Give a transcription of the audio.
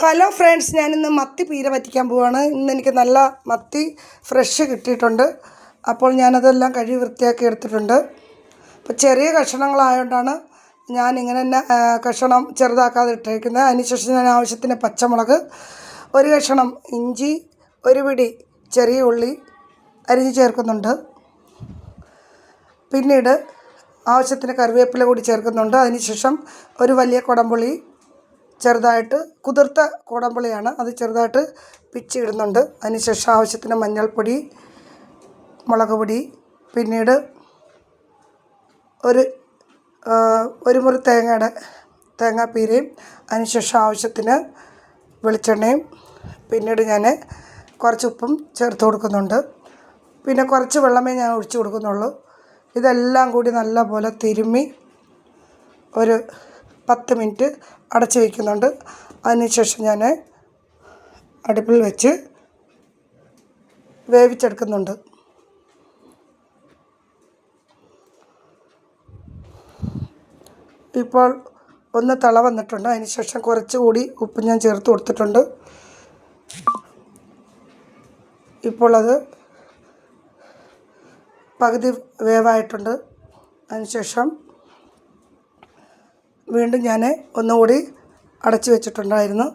Hello friends ഞാനിന്ന് മത്തി പീര പറ്റിക്കാൻ പോവാണ്. ഇന്ന് എനിക്ക് നല്ല മത്തി ഫ്രഷ് കിട്ടിയിട്ടുണ്ട്. അപ്പോൾ ഞാനതെല്ലാം കഴുകി വൃത്തിയാക്കി എടുത്തിട്ടുണ്ട്. അപ്പോൾ ചെറിയ കഷ്ണങ്ങളായതുകൊണ്ടാണ് ഞാനിങ്ങനെ തന്നെ കഷണം ചെറുതാക്കാതെ ഇട്ടേക്കുന്നത്. അതിനുശേഷം ഞാൻ ആവശ്യത്തിന് പച്ചമുളക് ഒരു കഷണം ഇഞ്ചി ഒരു പിടി ചെറിയ ഉള്ളി അരിഞ്ഞ് ചേർക്കുന്നുണ്ട്. പിന്നീട് ആവശ്യത്തിന് കറിവേപ്പില കൂടി ചേർക്കുന്നുണ്ട്. അതിനുശേഷം ഒരു വലിയ കുടംപുളി ചെറുതായിട്ട് കുതിർത്ത കോടമ്പളിയാണ്. അത് ചെറുതായിട്ട് പിച്ചിടുന്നുണ്ട് അതിനുശേഷം ആവശ്യത്തിന് മഞ്ഞൾപ്പൊടി മുളക് പൊടി പിന്നീട് ഒരു ഒരു മുറി തേങ്ങയുടെ തേങ്ങാപ്പീരയും അതിനുശേഷം ആവശ്യത്തിന് വെളിച്ചെണ്ണയും പിന്നീട് ഞാൻ കുറച്ച് ഉപ്പും ചേർത്ത് കൊടുക്കുന്നുണ്ട്. പിന്നെ കുറച്ച് വെള്ളമേ ഞാൻ ഒഴിച്ചു കൊടുക്കുന്നുള്ളൂ. ഇതെല്ലാം കൂടി നല്ലപോലെ തിരുമ്മി ഒരു പത്ത് മിനിറ്റ് അടച്ച് വയ്ക്കുന്നുണ്ട് അതിനുശേഷം ഞാൻ അടുപ്പിൽ വെച്ച് വേവിച്ചെടുക്കുന്നുണ്ട്. ഇപ്പോൾ ഒന്ന് തള വന്നിട്ടുണ്ട്. അതിനുശേഷം കുറച്ചുകൂടി ഉപ്പ് ഞാൻ ചേർത്ത് കൊടുത്തിട്ടുണ്ട്. ഇപ്പോൾ അത് പകുതി വേവായിട്ടുണ്ട്. അതിനുശേഷം വീണ്ടും ഞാൻ ഒന്നുകൂടി അടച്ചു വെച്ചിട്ടുണ്ടായിരുന്നു.